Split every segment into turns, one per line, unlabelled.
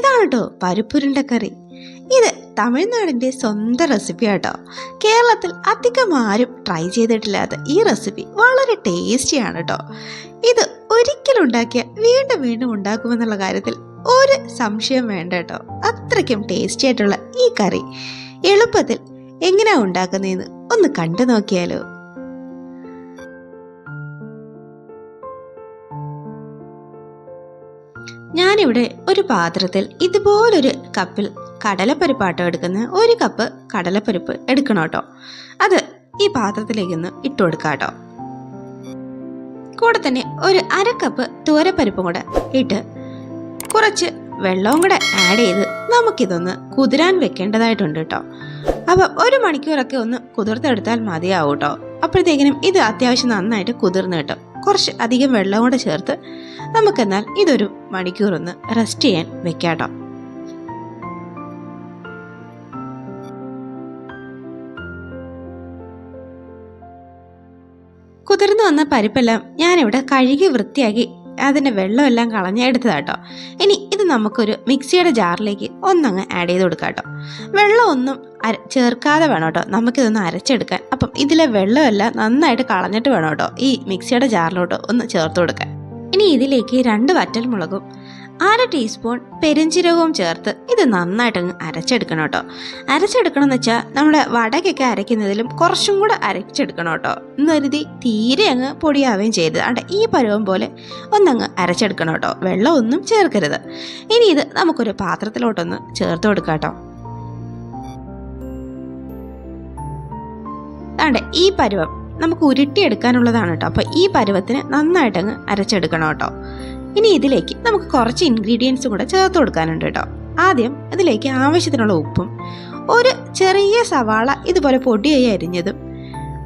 ഇതാണ് കേട്ടോ പരിപ്പുരുണ്ടക്കറി. ഇത് തമിഴ്നാടിന്റെ സ്വന്തം റെസിപ്പി ആട്ടോ. കേരളത്തിൽ അധികം ആരും ട്രൈ ചെയ്തിട്ടില്ലാത്ത ഈ റെസിപ്പി വളരെ ടേസ്റ്റിയാണ് കേട്ടോ ഇത് ഒരിക്കലും ഉണ്ടാക്കിയാൽ വീണ്ടും വീണ്ടും ഉണ്ടാക്കുമെന്നുള്ള കാര്യത്തിൽ ഒരു സംശയം വേണ്ട കേട്ടോ അത്രയ്ക്കും ടേസ്റ്റി ആയിട്ടുള്ള ഈ കറി. എളുപ്പത്തിൽ എങ്ങനെയാ ഉണ്ടാക്കുന്നതെന്ന് ഒന്ന് കണ്ടു നോക്കിയാലോ. ഞാനിവിടെ ഒരു പാത്രത്തിൽ ഇതുപോലൊരു കപ്പിൽ കടലപ്പരിപ്പാട്ടോ എടുക്കുന്ന ഒരു കപ്പ് കടലപ്പരിപ്പ് എടുക്കണം കേട്ടോ. അത് ഈ പാത്രത്തിലേക്ക് ഒന്ന് ഇട്ട് കൊടുക്കാം കേട്ടോ. കൂടെ തന്നെ ഒരു അര കപ്പ് തോരപ്പരിപ്പും കൂടെ ഇട്ട് കുറച്ച് വെള്ളവും കൂടെ ആഡ് ചെയ്ത് നമുക്കിതൊന്ന് കുതിരാൻ വെക്കേണ്ടതായിട്ടുണ്ട് കേട്ടോ. അപ്പൊ ഒരു മണിക്കൂറൊക്കെ ഒന്ന് കുതിർത്തെടുത്താൽ മതിയാവും കേട്ടോ. അപ്പോഴത്തേക്കിനും ഇത് അത്യാവശ്യം നന്നായിട്ട് കുതിർന്ന് കിട്ടും. കുറച്ച് അധികം വെള്ളം കൂടെ ചേർത്ത് നമുക്കെന്നാൽ ഇതൊരു മണിക്കൂർ ഒന്ന് റെസ്റ്റ് ചെയ്യാൻ വെക്കാട്ടോ. കുതിർന്നു വന്ന പരിപ്പെല്ലാം ഞാനിവിടെ കഴുകി വൃത്തിയാക്കി അതിന്റെ വെള്ളമെല്ലാം കളഞ്ഞ് എടുത്തതാട്ടോ ഇനി ഇത് നമുക്കൊരു മിക്സിയുടെ ജാറിലേക്ക് ഒന്നങ്ങ് ആഡ് ചെയ്ത് കൊടുക്കാം കേട്ടോ വെള്ളമൊന്നും അര ചേർക്കാതെ വേണം കേട്ടോ നമുക്കിതൊന്ന് അരച്ചെടുക്കാൻ. അപ്പം ഇതിലെ വെള്ളമെല്ലാം നന്നായിട്ട് കളഞ്ഞിട്ട് വേണം കേട്ടോ ഈ മിക്സിയുടെ ജാറിലോട്ട് ഒന്ന് ചേർത്ത് കൊടുക്കാൻ. ഇനി ഇതിലേക്ക് രണ്ട് വറ്റൽമുളകും അര ടീസ്പൂൺ പെരിഞ്ചീരകവും ചേർത്ത് ഇത് നന്നായിട്ടങ്ങ് അരച്ചെടുക്കണം കേട്ടോ. അരച്ചെടുക്കണം എന്ന് വെച്ചാൽ നമ്മുടെ വടകൊക്കെ അരയ്ക്കുന്നതിലും കുറച്ചും കൂടെ അരച്ചെടുക്കണം കേട്ടോ. എന്ന് കരുതി തീരെ അങ്ങ് പൊടിയാവുകയും ചെയ്ത് അവിടെ ഈ പരുവം പോലെ ഒന്നങ്ങ് അരച്ചെടുക്കണം കേട്ടോ. വെള്ളം ഒന്നും ചേർക്കരുത്. ഇനി ഇത് നമുക്കൊരു പാത്രത്തിലോട്ടൊന്ന് ചേർത്ത് കൊടുക്കാം കേട്ടോ. അതെ ഈ പരുവം നമുക്ക് ഉരുട്ടിയെടുക്കാനുള്ളതാണ് കേട്ടോ. അപ്പോൾ ഈ പരുവത്തിന് നന്നായിട്ടങ്ങ് അരച്ചെടുക്കണം കേട്ടോ. ഇനി ഇതിലേക്ക് നമുക്ക് കുറച്ച് ഇൻഗ്രീഡിയൻസ് കൂടെ ചേർത്ത് കൊടുക്കാനുണ്ട് കേട്ടോ. ആദ്യം അതിലേക്ക് ആവശ്യത്തിനുള്ള ഉപ്പും ഒരു ചെറിയ സവാള ഇതുപോലെ പൊടിയായി അരിഞ്ഞതും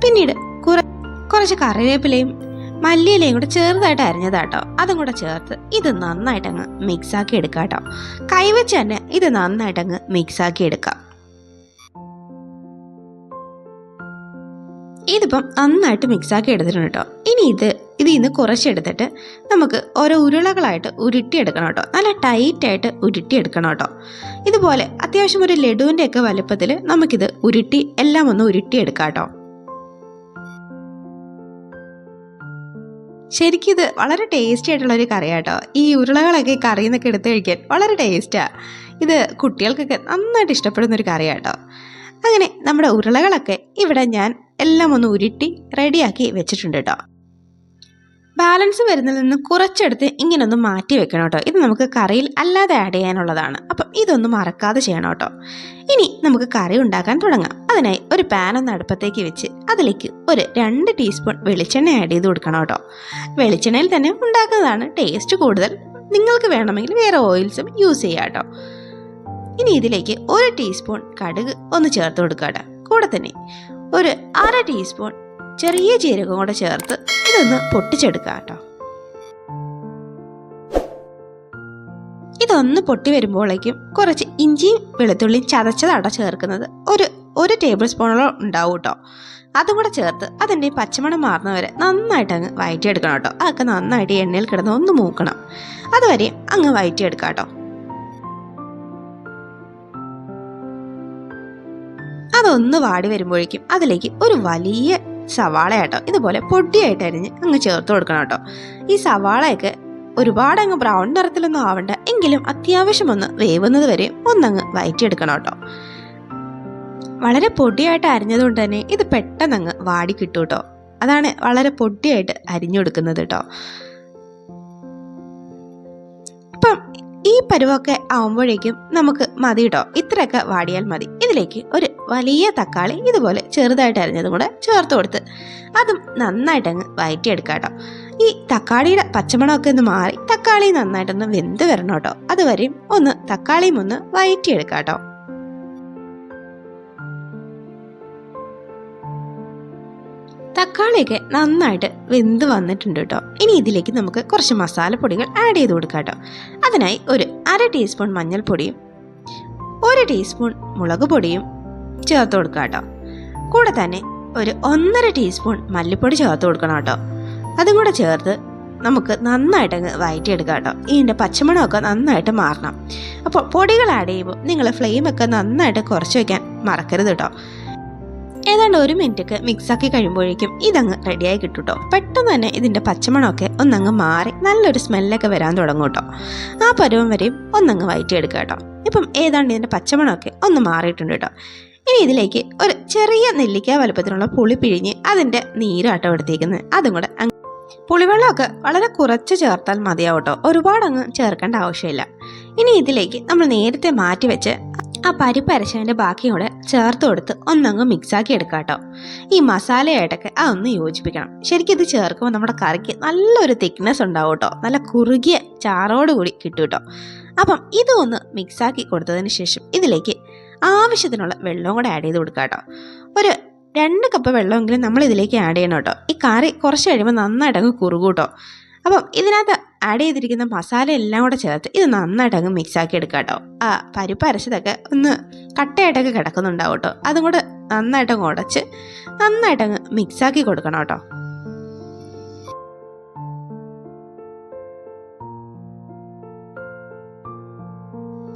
പിന്നീട് കുറ കുറച്ച് കറിവേപ്പിലയും മല്ലിയിലയും കൂടെ ചെറുതായിട്ട് അരിഞ്ഞതാട്ടോ അതും കൂടെ ചേർത്ത് ഇത് നന്നായിട്ട് അങ്ങ് മിക്സാക്കി എടുക്കാം കേട്ടോ. കൈവച്ച് തന്നെ ഇത് നന്നായിട്ട് അങ്ങ് മിക്സാക്കി എടുക്കാം. ഇതിപ്പം നന്നായിട്ട് മിക്സാക്കി എടുത്തിട്ടുണ്ട് കേട്ടോ. ഇനി ഇത് ഇതിൽ നിന്ന് കുറച്ചെടുത്തിട്ട് നമുക്ക് ഓരോ ഉരുളകളായിട്ട് ഉരുട്ടിയെടുക്കണം കേട്ടോ. നല്ല ടൈറ്റായിട്ട് ഉരുട്ടിയെടുക്കണം കേട്ടോ. ഇതുപോലെ അത്യാവശ്യം ഒരു ലഡുവിന്റെ ഒക്കെ വലുപ്പത്തിൽ നമുക്കിത് ഉരുട്ടി എല്ലാം ഒന്ന് ഉരുട്ടിയെടുക്കാം കേട്ടോ. ശരിക്കും ഇത് വളരെ ടേസ്റ്റി ആയിട്ടുള്ള ഒരു കറിയാട്ടോ ഈ ഉരുളകളൊക്കെ കറിയിൽ നിന്നൊക്കെ എടുത്ത് കഴിക്കാൻ വളരെ ടേസ്റ്റാണ് ഇത് കുട്ടികൾക്കൊക്കെ നന്നായിട്ട് ഇഷ്ടപ്പെടുന്ന ഒരു കറിയാട്ടോ അങ്ങനെ നമ്മുടെ ഉരുളകളൊക്കെ ഇവിടെ ഞാൻ എല്ലാം ഒന്ന് ഉരുട്ടി റെഡിയാക്കി വെച്ചിട്ടുണ്ട് കേട്ടോ. ബാലൻസ് വരുന്നതിൽ നിന്ന് കുറച്ചെടുത്ത് ഇങ്ങനൊന്ന് മാറ്റി വെക്കണം കേട്ടോ ഇത് നമുക്ക് കറിയിൽ അല്ലാതെ ആഡ് ചെയ്യാനുള്ളതാണ്. അപ്പം ഇതൊന്നും മറക്കാതെ ചെയ്യണം കേട്ടോ ഇനി നമുക്ക് കറി ഉണ്ടാക്കാൻ തുടങ്ങാം. അതിനായി ഒരു പാൻ ഒന്ന് അടുപ്പത്തേക്ക് വെച്ച് അതിലേക്ക് ഒരു രണ്ട് ടീസ്പൂൺ വെളിച്ചെണ്ണ ആഡ് ചെയ്ത് കൊടുക്കണം കേട്ടോ വെളിച്ചെണ്ണയിൽ തന്നെ ഉണ്ടാക്കുന്നതാണ് ടേസ്റ്റ് കൂടുതൽ. നിങ്ങൾക്ക് വേണമെങ്കിൽ വേറെ ഓയിൽസും യൂസ് ചെയ്യാം കേട്ടോ ഇനി ഇതിലേക്ക് ഒരു ടീസ്പൂൺ കടുക് ഒന്ന് ചേർത്ത് കൊടുക്കുക കൂടെ തന്നെ ഒരു അര ടീസ്പൂൺ ചെറിയ ജീരകം കൂടെ ചേർത്ത് ഇതൊന്ന് പൊട്ടിച്ചെടുക്കുക കേട്ടോ. ഇതൊന്ന് പൊട്ടി വരുമ്പോഴേക്കും കുറച്ച് ഇഞ്ചിയും വെളുത്തുള്ളിയും ചതച്ചതാണ് ചേർക്കുന്നത്. ഒരു ഒരു ടേബിൾ സ്പൂണോളം ഉണ്ടാവും കേട്ടോ. അതും കൂടെ ചേർത്ത് അതിന്റെ പച്ചമണം മാറുന്നവരെ നന്നായിട്ട് അങ്ങ് വയറ്റിയെടുക്കണം കേട്ടോ. അതൊക്കെ നന്നായിട്ട് എണ്ണയിൽ കിടന്ന് ഒന്ന് മൂക്കണം. അതുവരെ അങ്ങ് വയറ്റിയെടുക്കാം കേട്ടോ. അതൊന്ന് വാടി വരുമ്പോഴേക്കും അതിലേക്ക് ഒരു വലിയ സവാള കേട്ടോ ഇതുപോലെ പൊടിയായിട്ട് അരിഞ്ഞ് അങ്ങ് ചേർത്ത് കൊടുക്കണം കേട്ടോ. ഈ സവാളയൊക്കെ ഒരുപാട് അങ്ങ് ബ്രൗൺ നിറത്തിലൊന്നും ആവണ്ട. എങ്കിലും അത്യാവശ്യം ഒന്ന് വേവുന്നത് വരെ ഒന്നങ്ങ് വയറ്റിയെടുക്കണം കേട്ടോ. വളരെ പൊടിയായിട്ട് അരിഞ്ഞതുകൊണ്ട് തന്നെ ഇത് പെട്ടെന്ന് അങ്ങ് വാടി കിട്ടും കേട്ടോ. അതാണ് വളരെ പൊടിയായിട്ട് അരിഞ്ഞു കൊടുക്കുന്നത് കേട്ടോ. ഇപ്പം ഈ പരുവൊക്കെ ആവുമ്പോഴേക്കും നമുക്ക് മതി കേട്ടോ ഇത്രയൊക്കെ വാടിയാൽ മതി. ഇതിലേക്ക് ഒരു വലിയ തക്കാളി ഇതുപോലെ ചെറുതായിട്ട് അരിഞ്ഞതും കൂടെ ചേർത്ത് കൊടുത്ത് അതും നന്നായിട്ട് അങ്ങ് വയറ്റിയെടുക്കാം കേട്ടോ ഈ തക്കാളിയുടെ പച്ചമണമൊക്കെ ഒന്ന് മാറി തക്കാളി നന്നായിട്ടൊന്ന് വെന്ത് വരണം കേട്ടോ അതുവരെയും ഒന്ന് തക്കാളിയും ഒന്ന് വയറ്റിയെടുക്കാം കേട്ടോ തക്കാളിയൊക്കെ നന്നായിട്ട് വെന്ത് വന്നിട്ടുണ്ട് കേട്ടോ. ഇനി ഇതിലേക്ക് നമുക്ക് കുറച്ച് മസാലപ്പൊടികൾ ആഡ് ചെയ്ത് കൊടുക്കാം കേട്ടോ. അതിനായി ഒരു അര ടീസ്പൂൺ മഞ്ഞൾപ്പൊടിയും ഒരു ടീസ്പൂൺ മുളക് പൊടിയും ചേർത്ത് കൊടുക്കുക കേട്ടോ. കൂടെ തന്നെ ഒരു ഒന്നര ടീസ്പൂൺ മല്ലിപ്പൊടി ചേർത്ത് കൊടുക്കണം കേട്ടോ. അതും കൂടെ ചേർത്ത് നമുക്ക് നന്നായിട്ട് അങ്ങ് വയറ്റിയെടുക്കാം കേട്ടോ. ഇതിന്റെ പച്ചമണമൊക്കെ നന്നായിട്ട് മാറണം. അപ്പോൾ പൊടികൾ ആഡ് ചെയ്യുമ്പോൾ നിങ്ങൾ ഫ്ലെയിമൊക്കെ നന്നായിട്ട് കുറച്ച് വയ്ക്കാൻ മറക്കരുത് കേട്ടോ. ഏതാണ്ട് ഒരു മിനിറ്റൊക്കെ മിക്സാക്കി കഴിയുമ്പോഴേക്കും ഇതങ്ങ് റെഡിയായി കിട്ടും കേട്ടോ പെട്ടെന്ന് തന്നെ ഇതിന്റെ പച്ചമണമൊക്കെ ഒന്നങ്ങ് മാറി നല്ലൊരു സ്മെല്ലൊക്കെ വരാൻ തുടങ്ങും കേട്ടോ ആ പരുവം വരെയും ഒന്നങ്ങ് വയറ്റിയെടുക്കുക കേട്ടോ ഇപ്പം ഏതാണ്ട് ഇതിന്റെ പച്ചമണമൊക്കെ ഒന്ന് മാറിയിട്ടുണ്ട് കേട്ടോ ഇനി ഇതിലേക്ക് ഒരു ചെറിയ നെല്ലിക്ക വലുപ്പത്തിനുള്ള പുളി പിഴിഞ്ഞ് അതിന്റെ നീരാട്ടോ എടുത്തേക്കുന്നത് അതും കൂടെ പുളിവെള്ളമൊക്കെ വളരെ കുറച്ച് ചേർത്താൽ മതിയാവട്ടോ ഒരുപാടങ്ങ് ചേർക്കേണ്ട ആവശ്യമില്ല. ഇനി ഇതിലേക്ക് നമ്മൾ നേരത്തെ മാറ്റി വെച്ച് ആ പരിപ്പ് അരച്ചതിന്റെ ബാക്കിയും കൂടെ ചേർത്ത് കൊടുത്ത് ഒന്നങ്ങ് മിക്സാക്കി എടുക്കാം കേട്ടോ ഈ മസാലയായിട്ടൊക്കെ ആ ഒന്ന് യോജിപ്പിക്കണം. ശരിക്കും ഇത് ചേർക്കുമ്പോൾ നമ്മുടെ കറിക്ക് നല്ലൊരു തിക്നെസ് ഉണ്ടാവും കേട്ടോ നല്ല കുറുകിയ ചാറോട് കൂടി കിട്ടും കേട്ടോ അപ്പം ഇതൊന്ന് മിക്സാക്കി കൊടുത്തതിന് ശേഷം ഇതിലേക്ക് ആവശ്യത്തിനുള്ള വെള്ളവും കൂടെ ആഡ് ചെയ്ത് കൊടുക്കുക കേട്ടോ ഒരു രണ്ട് കപ്പ് വെള്ളമെങ്കിലും നമ്മൾ ഇതിലേക്ക് ആഡ് ചെയ്യണം കേട്ടോ. ഈ കറി കുറച്ച് കഴിയുമ്പോൾ നന്നായിട്ട് അങ്ങ് കുറുകും കേട്ടോ അപ്പം ഇതിനകത്ത് ആഡ് ചെയ്തിരിക്കുന്ന മസാല എല്ലാം കൂടെ ചേർത്ത് ഇത് നന്നായിട്ട് അങ്ങ് മിക്സ് ആക്കി എടുക്കുക കേട്ടോ. ആ പരിപ്പ് അരച്ചതൊക്കെ ഒന്ന് കട്ടയായിട്ടൊക്കെ കിടക്കുന്നുണ്ടാവും കേട്ടോ. അതും കൂടെ നന്നായിട്ട് ഉടച്ച് നന്നായിട്ട് അങ്ങ് മിക്സ് ആക്കി കൊടുക്കണം കേട്ടോ.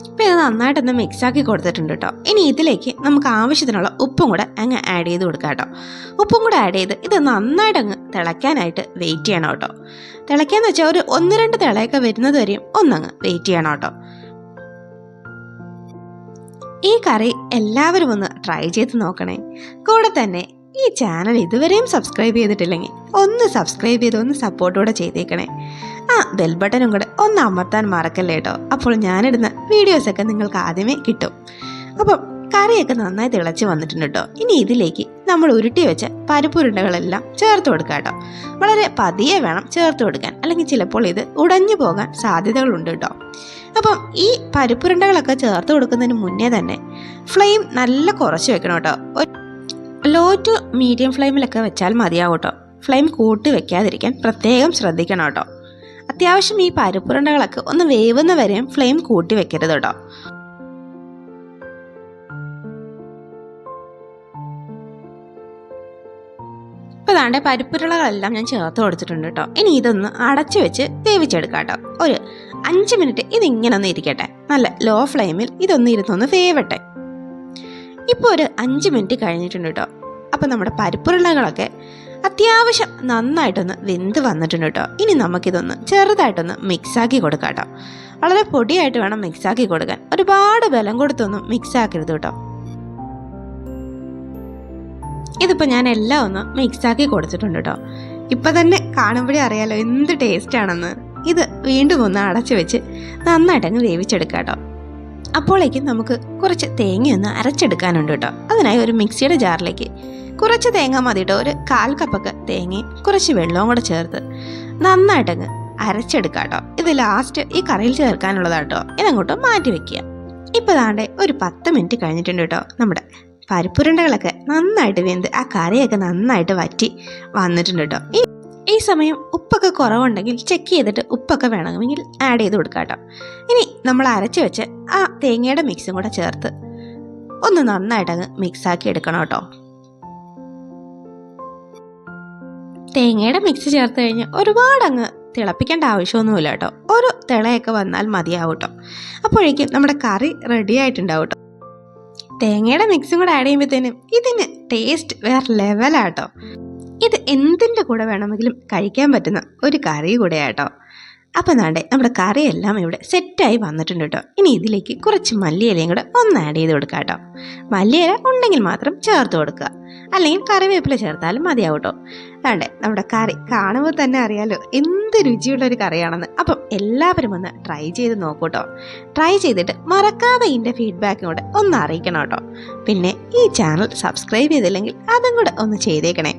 ഇപ്പം ഇത് നന്നായിട്ടൊന്ന് മിക്സ് ആക്കി കൊടുത്തിട്ടുണ്ട് കേട്ടോ. ഇനി ഇതിലേക്ക് നമുക്ക് ആവശ്യത്തിനുള്ള ഉപ്പും കൂടെ അങ്ങ് ആഡ് ചെയ്ത് കൊടുക്കാം കേട്ടോ. ഉപ്പും കൂടെ ആഡ് ചെയ്ത് ഇത് നന്നായിട്ട് അങ്ങ് തിളയ്ക്കാനായിട്ട് വെയിറ്റ് ചെയ്യണം കേട്ടോ. തിളയ്ക്കാന്ന് വെച്ചാൽ ഒരു ഒന്ന് രണ്ട് തിളയൊക്കെ വരുന്നത് വരെയും ഒന്നങ്ങ് വെയിറ്റ് ചെയ്യണം കേട്ടോ. ഈ കറി എല്ലാവരും ഒന്ന് ട്രൈ ചെയ്ത് നോക്കണേ. കൂടെ തന്നെ ഈ ചാനൽ ഇതുവരെയും സബ്സ്ക്രൈബ് ചെയ്തിട്ടില്ലെങ്കിൽ ഒന്ന് സബ്സ്ക്രൈബ് ചെയ്ത് ഒന്ന് സപ്പോർട്ടോടെ ചെയ്തേക്കണേ. ആ ബെൽ ബട്ടണും കൂടെ ഒന്ന് അമർത്താൻ മറക്കല്ലേ കേട്ടോ. അപ്പോൾ ഞാനിടുന്ന വീഡിയോസൊക്കെ നിങ്ങൾക്ക് ആദ്യമേ കിട്ടും. അപ്പം കറിയൊക്കെ നന്നായി തിളച്ച് വന്നിട്ടുണ്ട് കേട്ടോ. ഇനി ഇതിലേക്ക് നമ്മൾ ഉരുട്ടി വെച്ച പരിപ്പുരുണ്ടകളെല്ലാം ചേർത്ത് കൊടുക്കുക കേട്ടോ. വളരെ പതിയെ വേണം ചേർത്ത് കൊടുക്കാൻ. അല്ലെങ്കിൽ ചിലപ്പോൾ ഇത് ഉടഞ്ഞു പോകാൻ സാധ്യതകളുണ്ട് കേട്ടോ. അപ്പം ഈ പരിപ്പുരുണ്ടകളൊക്കെ ചേർത്ത് കൊടുക്കുന്നതിന് മുന്നേ തന്നെ ഫ്ലെയിം നല്ല കുറച്ച് വെക്കണം കേട്ടോ. ലോ ടു മീഡിയം ഫ്ലെയിമിലൊക്കെ വെച്ചാൽ മതിയാവും കേട്ടോ. ഫ്ലെയിം കൂട്ടി വെക്കാതിരിക്കാൻ പ്രത്യേകം ശ്രദ്ധിക്കണം കേട്ടോ. അത്യാവശ്യം ഈ പരിപ്പുരുണ്ടകളൊക്കെ ഒന്ന് വേവുന്ന വരെയും ഫ്ലെയിം കൂട്ടി വെക്കരുത് കേട്ടോ. പരിപ്പുരളകളെല്ലാം പരിപ്പുരുളകളെല്ലാം ഞാൻ ചേർത്ത് കൊടുത്തിട്ടുണ്ട് കേട്ടോ. ഇനി ഇതൊന്ന് അടച്ചു വെച്ച് വേവിച്ചെടുക്കാം കേട്ടോ. ഒരു അഞ്ച് മിനിറ്റ് ഇതിങ്ങനെ ഒന്ന് ഇരിക്കട്ടെ. നല്ല ലോ ഫ്ലെയിമിൽ ഇതൊന്ന് ഇരുന്നൊന്ന് വേവട്ടെ. ഇപ്പോൾ ഒരു അഞ്ച് മിനിറ്റ് കഴിഞ്ഞിട്ടുണ്ട് കേട്ടോ. അപ്പോൾ നമ്മുടെ പരിപ്പുരുളകളൊക്കെ അത്യാവശ്യം നന്നായിട്ടൊന്ന് വെന്ത് വന്നിട്ടുണ്ട് കേട്ടോ. ഇനി നമുക്കിതൊന്ന് ചെറുതായിട്ടൊന്ന് മിക്സാക്കി കൊടുക്കാം കേട്ടോ. വളരെ പൊടിയായിട്ട് വേണം മിക്സാക്കി കൊടുക്കാൻ. ഒരുപാട് ബലം കൊടുത്തൊന്നും മിക്സാക്കരുത് കേട്ടോ. ഇതിപ്പോൾ ഞാൻ എല്ലാം ഒന്ന് മിക്സാക്കി കൊടുത്തിട്ടുണ്ട് കേട്ടോ ഇപ്പം തന്നെ കാണുമ്പോഴേ അറിയാലോ എന്ത് ടേസ്റ്റ് ആണെന്ന്. ഇത് വീണ്ടും ഒന്ന് അടച്ചു വെച്ച് നന്നായിട്ട് അങ്ങ് വേവിച്ചെടുക്കാം കേട്ടോ അപ്പോഴേക്കും നമുക്ക് കുറച്ച് തേങ്ങ ഒന്ന് അരച്ചെടുക്കാനുണ്ട് കേട്ടോ. അതിനായി ഒരു മിക്സിയുടെ ജാറിലേക്ക് കുറച്ച് തേങ്ങ മതി കേട്ടോ ഒരു കാൽ കപ്പൊക്കെ തേങ്ങയും കുറച്ച് വെള്ളവും കൂടെ ചേർത്ത് നന്നായിട്ടങ്ങ് അരച്ചെടുക്കാം കേട്ടോ ഇത് ലാസ്റ്റ് ഈ കറിയിൽ ചേർക്കാനുള്ളതാട്ടോ. ഇതങ്ങോട്ട് മാറ്റി വെക്കുക. ഇപ്പോൾ ദാണ്ടെ ഒരു പത്ത് മിനിറ്റ് കഴിഞ്ഞിട്ടുണ്ട് കേട്ടോ നമ്മുടെ പരിപ്പുരുണ്ടകളൊക്കെ നന്നായിട്ട് വെന്ത് ആ കറിയൊക്കെ നന്നായിട്ട് വറ്റി വന്നിട്ടുണ്ട് കേട്ടോ ഈ സമയം ഉപ്പൊക്കെ കുറവുണ്ടെങ്കിൽ ചെക്ക് ചെയ്തിട്ട് ഉപ്പൊക്കെ വേണമെങ്കിൽ ആഡ് ചെയ്ത് കൊടുക്കാം കേട്ടോ ഇനി നമ്മൾ അരച്ച് വെച്ച് ആ തേങ്ങയുടെ മിക്സും കൂടെ ചേർത്ത് ഒന്ന് നന്നായിട്ട് അങ്ങ് മിക്സാക്കി എടുക്കണം കേട്ടോ തേങ്ങയുടെ മിക്സ് ചേർത്ത് കഴിഞ്ഞ് ഒരുപാട് അങ്ങ് തിളപ്പിക്കേണ്ട ആവശ്യമൊന്നുമില്ല കേട്ടോ ഒരു തിളയൊക്കെ വന്നാൽ മതിയാവും കേട്ടോ അപ്പോഴേക്കും നമ്മുടെ കറി റെഡി ആയിട്ടുണ്ടാവും കേട്ടോ തേങ്ങയുടെ മിക്സും കൂടെ ആഡ് ചെയ്യുമ്പോഴത്തേനും ഇതിന് ടേസ്റ്റ് വേറെ ലെവലാട്ടോ ഇത് എന്തിന്റെ കൂടെ വേണമെങ്കിലും കഴിക്കാൻ പറ്റുന്ന ഒരു കറി കൂടെയാട്ടോ അപ്പം നാണ്ടെ നമ്മുടെ കറിയെല്ലാം ഇവിടെ സെറ്റായി വന്നിട്ടുണ്ട് കേട്ടോ. ഇനി ഇതിലേക്ക് കുറച്ച് മല്ലിയിലയും കൂടെ ഒന്ന് ആഡ് ചെയ്ത് കൊടുക്കുക കേട്ടോ. മല്ലിയില ഉണ്ടെങ്കിൽ മാത്രം ചേർത്ത് കൊടുക്കുക. അല്ലെങ്കിൽ കറിവേപ്പില ചേർത്താലും മതിയാവും കേട്ടോ. വേണ്ടേ നമ്മുടെ കറി കാണുമ്പോൾ തന്നെ അറിയാലോ എന്ത് രുചിയുള്ള ഒരു കറിയാണെന്ന്. അപ്പം എല്ലാവരും ഒന്ന് ട്രൈ ചെയ്ത് നോക്കൂ കേട്ടോ. ട്രൈ ചെയ്തിട്ട് മറക്കാതെ ഇതിന്റെ ഫീഡ്ബാക്കും കൂടെ ഒന്ന് അറിയിക്കണം കേട്ടോ. പിന്നെ ഈ ചാനൽ സബ്സ്ക്രൈബ് ചെയ്തില്ലെങ്കിൽ അതും കൂടെ ഒന്ന് ചെയ്തേക്കണേ.